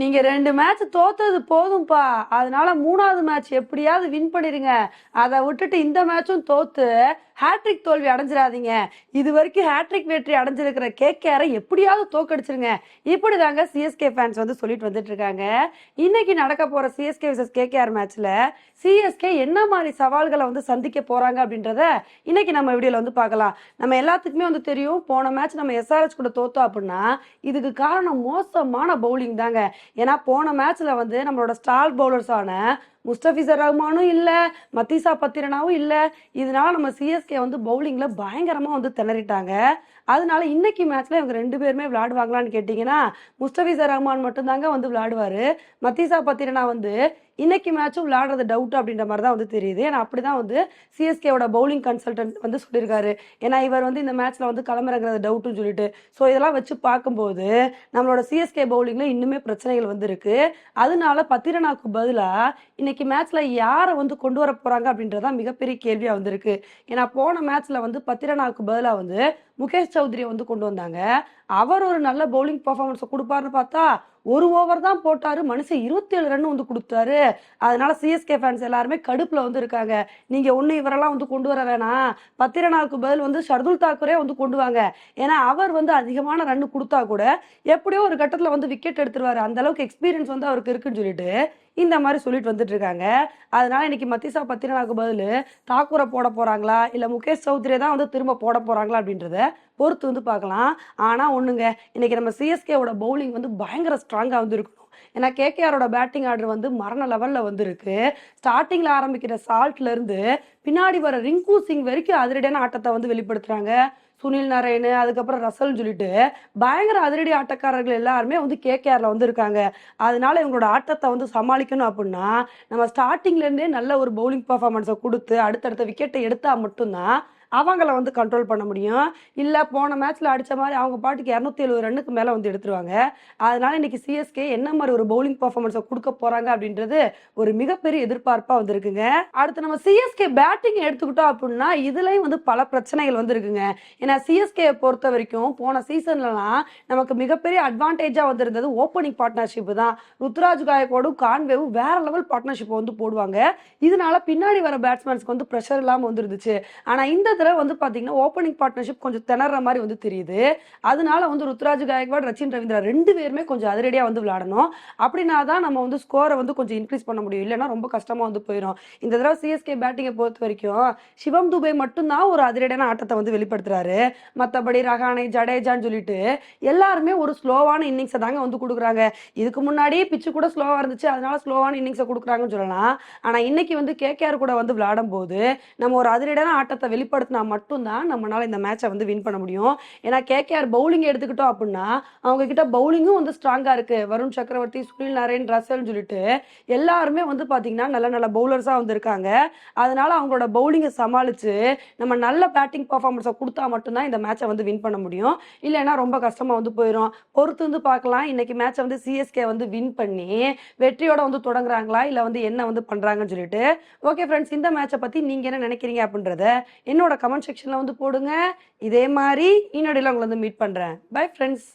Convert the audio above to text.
நீங்க ரெண்டு மேட்ச் தோத்தது போதும்ப்பா அதனால மூணாவது மேட்ச் எப்படியாவது வின் பண்ணிருங்க. அதை விட்டுட்டு இந்த மேட்சும் தோத்து ஹேட்ரிக் தோல்வி அடைஞ்சிடாதீங்க இது வரைக்கும் ஹேட்ரிக் வெற்றி அடைஞ்சிருக்கிற கேகேஆரை எப்படியாவது தோக்கடிச்சிருங்க. இப்படிதாங்க சிஎஸ்கே ஃபேன்ஸ் வந்து சொல்லிட்டு வந்துட்டு இருக்காங்க இன்னைக்கு நடக்க போற சிஎஸ்கே vs கேகேஆர் மேட்ச்ல சிஎஸ்கே என்ன மாதிரி சவால்களை வந்து சந்திக்க போறாங்க அப்படின்றத இன்னைக்கு நம்ம வீடியோல வந்து பார்க்கலாம். நம்ம எல்லாத்துக்குமே வந்து தெரியும் போன மேட்ச் நம்ம எஸ்ஆர்எஸ் கூட தோத்தோம் அப்படின்னா இதுக்கு காரணம் மோசமான பவுலிங் தாங்க. ஏன்னா போன மேட்ச்ல வந்து நம்மளோட ஸ்டார் பவுலர்ஸான முஸ்தபிசர் ரஹ்மானும் இல்லை மத்தீசா பத்திரனாவும் இல்லை. இதனால நம்ம சிஎஸ்கே வந்து பவுலிங்கில் பயங்கரமாக வந்து திணறிட்டாங்க. அதனால இன்னைக்கு மேட்ச்ல இவங்க ரெண்டு பேருமே விளையாடுவாங்களான்னு கேட்டிங்கன்னா முஸ்தபிசர் ரஹ்மான் மட்டும்தாங்க வந்து விளையாடுவார். மத்தீசா பத்திரனா வந்து இன்னைக்கு மேட்சும் விளையாடுறது டவுட் அப்படின்ற மாதிரி தான் வந்து தெரியுது. ஏன்னா அப்படிதான் வந்து சிஎஸ்கேவோட பவுலிங் கன்சல்டன்ட் வந்து சொல்லியிருக்காரு. ஏன்னா இவர் வந்து இந்த மேட்ச்ல வந்து களமிறங்குறது டவுட்னு சொல்லிட்டு. ஸோ இதெல்லாம் வச்சு பார்க்கும்போது நம்மளோட சிஎஸ்கே பவுலிங்ல இன்னுமே பிரச்சனைகள் வந்து இருக்கு. அதனால பத்திரனாக்கு பதிலாக இன்னைக்கு மேட்ச்ல யாரை வந்து கொண்டு வர போறாங்க அப்படின்றதான் மிகப்பெரிய கேள்வியா வந்திருக்கு. ஏன்னா போன மேட்ச்ல வந்து பத்திரனாக்கு பதிலாக வந்து முகேஷ் சௌத்ரியை வந்து கொண்டு வந்தாங்க. அவர் ஒரு நல்ல பவுலிங் பர்ஃபார்மன்ஸை கொடுப்பாருன்னு பார்த்தா ஒரு ஓவர் தான் போட்டாரு. மனுஷன் இருபத்தி ஏழு ரன் வந்து கொடுத்தாரு அதனால சிஎஸ்கே ஃபேன்ஸ் எல்லாருமே கடுப்புல வந்து இருக்காங்க. நீங்க ஒண்ணு இவரெல்லாம் வந்து கொண்டு வர வேணாம். பத்திரனாவுக்கு பதில் வந்து ஷர்துல் தாக்கூரே வந்து கொண்டு வாங்க. ஏன்னா அவர் வந்து அதிகமான ரன் கொடுத்தா கூட எப்படியோ ஒரு கட்டத்துல வந்து விக்கெட் எடுத்துருவாரு. அந்த அளவுக்கு எக்ஸ்பீரியன்ஸ் வந்து அவருக்கு இருக்குன்னு சொல்லிட்டு இந்த மாதிரி சொல்லிட்டு வந்துட்டு இருக்காங்க அதனால இன்னைக்கு மத்திசா பத்திரனாக்கு பதில் தாக்கூரை போட போறாங்களா? இல்ல முகேஷ் சௌத்ரியை தான் வந்து திரும்ப போட போறாங்களா அப்படின்றத பொறுத்து வந்து பார்க்கலாம். ஆனா ஒண்ணுங்க இன்னைக்கு நம்ம சிஎஸ்கேவோட பவுலிங் வந்து பயங்கர ஸ்ட்ராங்கா வந்து இருக்கணும். ஏன்னா கேகேஆரோட பேட்டிங் ஆர்டர் வந்து மரண லெவலில் வந்திருக்கு. ஸ்டார்டிங்கில் ஆரம்பிக்கிற சால்ட்லேருந்து பின்னாடி வர ரிங்கு சிங் வரைக்கும் அதிரடியான ஆட்டத்தை வந்து வெளிப்படுத்துகிறாங்க சுனில் நரேனு அதுக்கப்புறம் ரசல்னு சொல்லிட்டு பயங்கர அதிரடி ஆட்டக்காரர்கள் எல்லாருமே வந்து கேகேஆரில் வந்து இருக்காங்க அதனால இவங்களோட ஆட்டத்தை வந்து சமாளிக்கணும் அப்படின்னா நம்ம ஸ்டார்டிங்லேருந்தே நல்ல ஒரு பவுலிங் பர்ஃபார்மன்ஸை கொடுத்து அடுத்தடுத்த விக்கெட்டை எடுத்தால் மட்டும்தான் அவங்கள வந்து கண்ட்ரோல் பண்ண முடியும். இல்லை போன மேட்ச்ல அடித்த மாதிரி அவங்க பாட்டுக்கு இரநூத்தி எழுபது ரன்னுக்கு மேலே வந்து எடுத்துருவாங்க. அதனால இன்னைக்கு சிஎஸ்கே என்ன மாதிரி ஒரு பவுலிங் பர்ஃபார்மன்ஸை கொடுக்க போறாங்க அப்படின்றது ஒரு மிகப்பெரிய எதிர்பார்ப்பாக வந்துருக்குங்க. அடுத்து நம்ம சிஎஸ்கே பேட்டிங் எடுத்துக்கிட்டோம் அப்படின்னா இதுலயும் வந்து பல பிரச்சனைகள் வந்து இருக்குங்க ஏன்னா சிஎஸ்கே பொறுத்த வரைக்கும் போன சீசன்லலாம் நமக்கு மிகப்பெரிய அட்வான்டேஜா வந்திருந்தது ஓப்பனிங் பார்ட்னர்ஷிப் தான். ருத்ராஜ் காயக்கோடும் கான்வேவும் வேற லெவல் பார்ட்னர்ஷிப் வந்து போடுவாங்க. இதனால பின்னாடி வர பேட்ஸ்மேன்ஸ்க்கு வந்து ப்ரெஷர் இல்லாமல் வந்துருந்துச்சு. ஆனால் இந்த தடவை வந்து பாத்தீங்கன்னா ஓப்பனிங் பார்ட்னர்ஷிப் கொஞ்சம் திணற மாதிரி வந்து தெரியுது. அதனால வந்து ருத்ராஜ் காயக்வாட் ரச்சின் ரவீந்திரா ரெண்டு பேருமே கொஞ்சம் அதிரடியா வந்து விளையாடணும். அப்படின்னா தான் நம்ம வந்து ஸ்கோரை வந்து கொஞ்சம் இன்க்ரீஸ் பண்ண முடியும். இல்லைன்னா ரொம்ப கஷ்டமா வந்து போயிடும். இந்த தடவை சிஎஸ்கே பேட்டிங்கை பொறுத்த வரைக்கும் சிவம் துபே மட்டும்தான் ஒரு அதிரடியான ஆட்டத்தை வந்து வெளிப்படுத்துறாரு. மற்றபடி ரஹானை ஜடேஜான்னு சொல்லிட்டு எல்லாருமே ஒரு ஸ்லோவான இன்னிங்ஸை தாங்க வந்து கொடுக்குறாங்க. இதுக்கு முன்னாடியே பிச்சு கூட ஸ்லோவா இருந்துச்சு. அதனால ஸ்லோவான இன்னிங்ஸை கொடுக்குறாங்கன்னு சொல்லலாம். ஆனா இன்னைக்கு வந்து கேகேஆர் கூட வந்து விளையாடும் போது நம்ம ஒரு அதிரடியான ஆட்டத்தை பயன்படுத்தினா மட்டும்தான் நம்மளால இந்த மேட்சை வந்து வின் பண்ண முடியும். ஏன்னா கேகேஆர் பவுலிங் எடுத்துக்கிட்டோம் அப்படின்னா அவங்க கிட்ட பவுலிங்கும் வந்து ஸ்ட்ராங்கா இருக்கு. வருண் சக்கரவர்த்தி சுனில் நாராயண் ரசல்னு சொல்லிட்டு எல்லாருமே வந்து பாத்தீங்கன்னா நல்ல நல்ல பவுலர்ஸா வந்து இருக்காங்க. அதனால அவங்களோட பவுலிங்கை சமாளிச்சு நம்ம நல்ல பேட்டிங் பர்ஃபார்மன்ஸை கொடுத்தா மட்டும்தான் இந்த மேட்சை வந்து வின் பண்ண முடியும். இல்லைன்னா ரொம்ப கஷ்டமா வந்து போயிடும் பொறுத்து வந்து பார்க்கலாம். இன்னைக்கு மேட்சை வந்து சிஎஸ்கே வந்து வின் பண்ணி வெற்றியோட வந்து தொடங்குறாங்களா? இல்ல வந்து என்ன வந்து பண்றாங்கன்னு சொல்லிட்டு. ஓகே ஃப்ரெண்ட்ஸ் இந்த மேட்சை பத்தி நீங்க என்ன நினைக்கிறீங்க அப்படின்றத என்னோட கமெண்ட் செக்ஷனில் வந்து போடுங்க. இதே மாதிரி இன்னொடையில் உங்களை வந்து மீட் பண்ணுறேன் பை ஃப்ரெண்ட்ஸ்